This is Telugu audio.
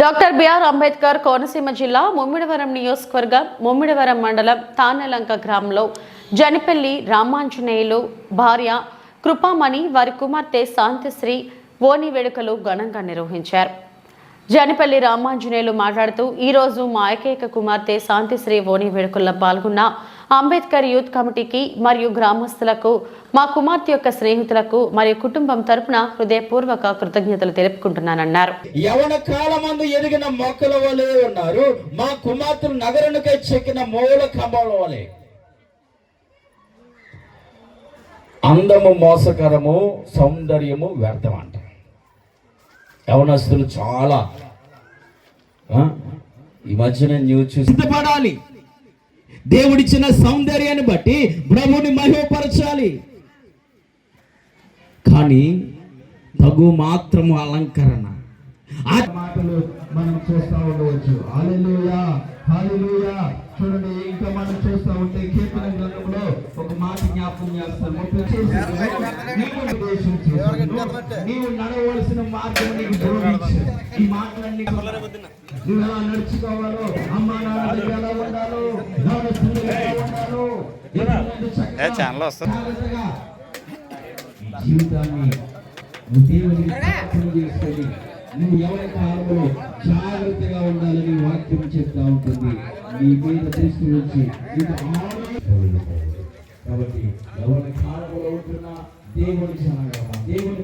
డాక్టర్ బిఆర్ అంబేద్కర్ కోనసీమ జిల్లా ముమ్మిడివరం నియోజకవర్గం ముమ్మిడివరం మండలం తానెలంక గ్రామంలో జనిపల్లి రామాంజనేయులు భార్య కృపామణి వారి కుమార్తె శాంతిశ్రీ ఓని వేడుకలు ఘనంగా నిర్వహించారు. జనపల్లి రామాంజనేయులు మాట్లాడుతూ ఈ రోజు మా ఏకైక కుమార్తె శాంతిశ్రీ ఓని వేడుకల్లో పాల్గొన్న అంబేద్కర్ యూత్ కమిటీకి మరియు గ్రామస్తులకు మా కుమార్తె యొక్క స్నేహితులకు మరియు కుటుంబం తరపున హృదయపూర్వక కృతజ్ఞతలు తెలుపుకుంటున్నానన్నారు. యవన కాలమందు ఎదిగిన మొక్కల వలె ఉన్నారు. మా కుమార్తెలు నగరునికై చెక్కిన మూల కంబల వలె. అందము మోసకరము సౌందర్యము వ్యర్థం అంట యవనస్తులు చాలా ఆ, ఈ మధ్యన న్యూస్ చూసి సిద్ధపడాలి. దేవుడిచ్చిన సౌందర్యాన్ని బట్టి ప్రభుని మహిమపరచాలి. కానీ తగు మాత్రము అలంకరణ. ఆ మాటలు మనం చూస్తా ఉండవచ్చు. చూడండి ఇంకా మనం చూస్తా ఉంటే కీర్తన గ్రంథంలో ఒక మాట జ్ఞాపకం చేస్తాను. నీవు నడవలసిన మార్గం నీకు. ఈ మాటలన్నీ నువ్వు ఎలా నడుచుకోవాలో ఏ ఛానల్ వస్తుంది. జీవితాన్ని నువ్వు ఎవరి కాలంలో జాగ్రత్తగా ఉండాలని వాక్యం చెప్తా ఉంటుంది. నీ మీద కాబట్టి ఎవరి కాలంలో ఉంటున్నా దేవుని సహాయ దేవుని